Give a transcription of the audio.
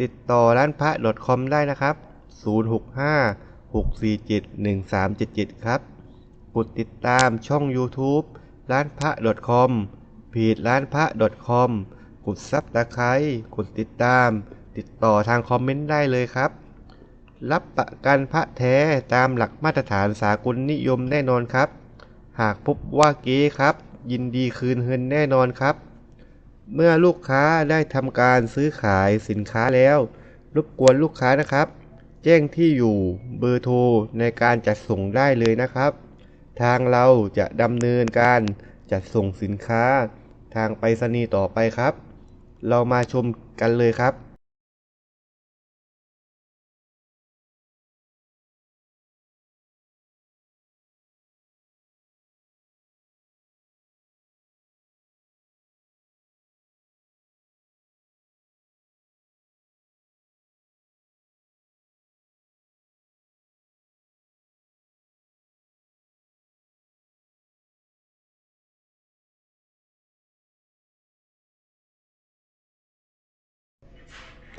ติดต่อร้านพระ .com ได้นะครับ 065 647 1377 ครับ กดติดตามช่อง YouTube ร้านพระ .com เพจร้านพระ .com กดซับตะไคร้กดติดตาม ติดต่อทางคอมเมนต์ได้เลยครับ รับประกันพระแท้ตามหลักมาตรฐานสากลนิยมแน่นอนครับ หากพบว่าเก๊ครับ ยินดีคืนเงินแน่นอนครับ เมื่อลูกค้าได้ทำการซื้อขายสินค้าแล้ว รบกวนลูกค้านะครับ แจ้งที่อยู่เบอร์โทรในการจัดส่งได้เลยนะครับ ทางเราจะดำเนินการจัดส่งสินค้า ทางไปรษณีย์ต่อไปครับ เรามาชมกันเลยครับ